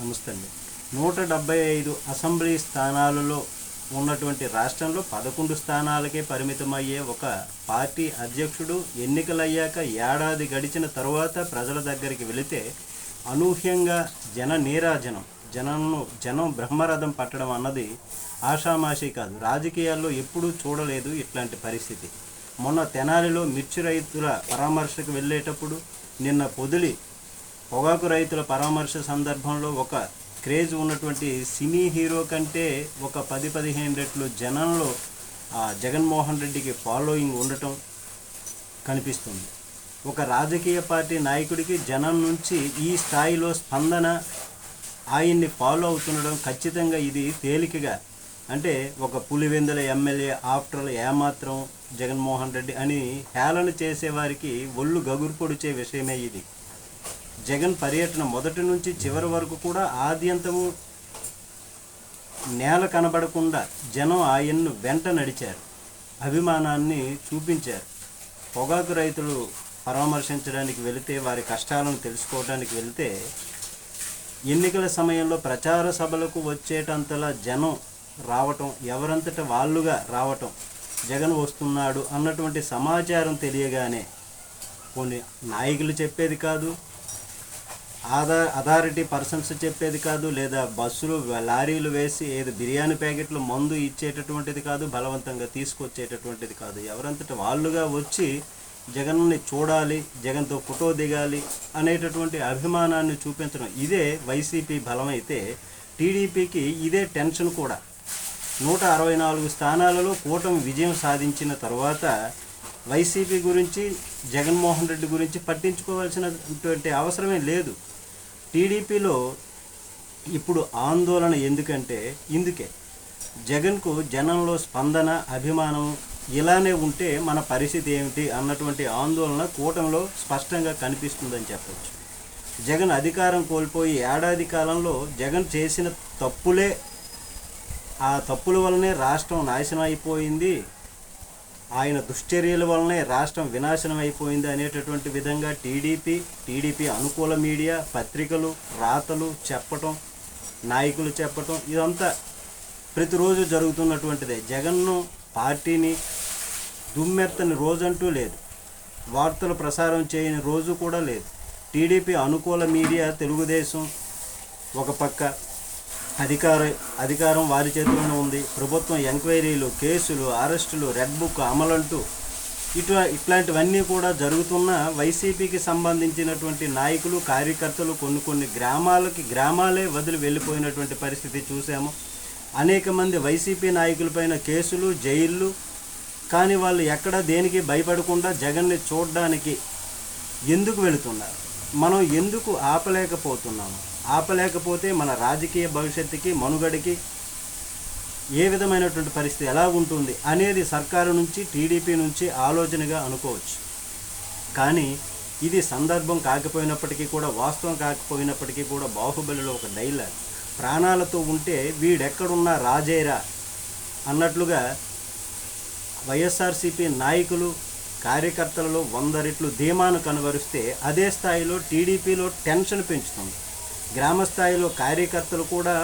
నమస్తే అండి. నూట డెబ్బై ఐదు అసెంబ్లీ స్థానాలలో ఉన్నటువంటి రాష్ట్రంలో పదకొండు స్థానాలకే పరిమితమయ్యే ఒక పార్టీ అధ్యక్షుడు ఎన్నికలయ్యాక ఏడాది గడిచిన తరువాత ప్రజల దగ్గరికి వెళితే అనూహ్యంగా జన నీరాజనం జనంను జనం బ్రహ్మరథం పట్టడం అన్నది ఆషామాషి కాదు. రాజకీయాల్లో ఎప్పుడూ చూడలేదు ఇట్లాంటి పరిస్థితి. మొన్న తెనాలిలో మిర్చి రైతుల పరామర్శకు వెళ్ళేటప్పుడు నిన్న పొదిలి పొగాకు రైతుల పరామర్శ సందర్భంలో ఒక క్రేజ్ ఉన్నటువంటి సినీ హీరో కంటే ఒక పది పదిహేను రెట్లు జనంలో ఆ జగన్మోహన్ రెడ్డికి ఫాలోయింగ్ ఉండటం కనిపిస్తుంది. ఒక రాజకీయ పార్టీ నాయకుడికి జనం నుంచి ఈ స్థాయిలో స్పందన ఆయన్ని ఫాలో అవుతుండడం ఖచ్చితంగా ఇది తేలికగా. అంటే ఒక పులివెందుల ఎమ్మెల్యే ఆఫ్టర్ ఏమాత్రం జగన్మోహన్ రెడ్డి అని హేళన చేసేవారికి ఒళ్ళు గగురు పొడిచే విషయమే ఇది. జగన్ పర్యటన మొదటి నుంచి చివరి వరకు కూడా ఆద్యంతము నేల కనబడకుండా జనం ఆయన్ను వెంట నడిచారు. అభిమానాన్ని చూపించారు. పొగాకు రైతులు పరామర్శించడానికి వెళితే వారి కష్టాలను తెలుసుకోవడానికి వెళితే ఎన్నికల సమయంలో ప్రచార సభలకు వచ్చేటంతలా జనం రావటం ఎవరంతట వాళ్ళుగా రావటం జగన్ వస్తున్నాడు అన్నటువంటి సమాచారం తెలియగానే కొన్ని నాయకులు చెప్పేది కాదు. ఆధా అథారిటీ పర్సన్స్ చెప్పేది కాదు లేదా బస్సులు లారీలు వేసి ఏదో బిర్యానీ ప్యాకెట్లు మందు ఇచ్చేటటువంటిది కాదు బలవంతంగా తీసుకొచ్చేటటువంటిది కాదు. ఎవరంతట వాళ్ళుగా వచ్చి జగన్ని చూడాలి జగన్తో ఫోటో దిగాలి అనేటటువంటి అభిమానాన్ని చూపించడం ఇదే వైసీపీ బలమైతే టీడీపీకి ఇదే టెన్షన్ కూడా. నూట అరవై నాలుగు స్థానాలలో కూటమి విజయం సాధించిన తర్వాత వైసీపీ గురించి జగన్మోహన్ రెడ్డి గురించి పట్టించుకోవాల్సినటువంటి అవసరమే లేదు. టీడీపీలో ఇప్పుడు ఆందోళన ఎందుకంటే ఇందుకే. జగన్కు జనంలో స్పందన అభిమానం ఇలానే ఉంటే మన పరిస్థితి ఏమిటి అన్నటువంటి ఆందోళన కూటమిలో స్పష్టంగా కనిపిస్తుందని చెప్పవచ్చు జగన్ అధికారం కోల్పోయి ఏడాది కాలంలో జగన్ చేసిన తప్పులే ఆ తప్పుల వల్లనే రాష్ట్రం నాశనం అయిపోయింది. ఆయన దుశ్చర్యల వలనే రాష్ట్రం వినాశనం అయిపోయింది అనేటటువంటి విధంగా టీడీపీ టీడీపీ అనుకూల మీడియా పత్రికలు రాతలు చెప్పటం నాయకులు చెప్పటం ఇదంతా ప్రతిరోజు జరుగుతున్నటువంటిదే. జగన్ను పార్టీని దుమ్మెత్తని రోజంటూ లేదు. వార్తలు ప్రసారం చేయని రోజు కూడా లేదు. టీడీపీ అనుకూల మీడియా తెలుగుదేశం ఒక పక్క. అధికార అధికారం వారి చేతిలోనే ఉంది. ప్రభుత్వం ఎంక్వైరీలు కేసులు అరెస్టులు రెడ్ బుక్ అమలంటూ ఇటు ఇట్లాంటివన్నీ కూడా జరుగుతున్న వైసీపీకి సంబంధించినటువంటి నాయకులు కార్యకర్తలు కొన్ని కొన్ని గ్రామాలకి గ్రామాలే వదిలి వెళ్ళిపోయినటువంటి పరిస్థితి చూసాము. అనేక మంది వైసీపీ నాయకులపైన కేసులు జైళ్ళు కానీ వాళ్ళు ఎక్కడ దేనికి భయపడకుండా జగన్ని చూడడానికి ఎందుకు వెళుతున్నారు? మనం ఎందుకు ఆపలేకపోతున్నాము? ఆపలేకపోతే మన రాజకీయ భవిష్యత్తుకి మనుగడికి ఏ విధమైనటువంటి పరిస్థితి ఎలా ఉంటుంది అనేది సర్కారు నుంచి టీడీపీ నుంచి ఆలోచనగా అనుకోవచ్చు. కానీ ఇది సందర్భం కాకపోయినప్పటికీ కూడా వాస్తవం కాకపోయినప్పటికీ కూడా బాహుబలిలో ఒక డైలాగ్. ప్రాణాలతో ఉంటే వీడెక్కడున్నా రాజేరా అన్నట్లుగా వైఎస్ఆర్సీపీ నాయకులు కార్యకర్తలలో వంద రెట్లు ధీమాను కనబరిస్తే అదే స్థాయిలో టీడీపీలో టెన్షన్ పెంచుతుంది. గ్రామ స్థాయిలో కార్యకర్తలు కూడా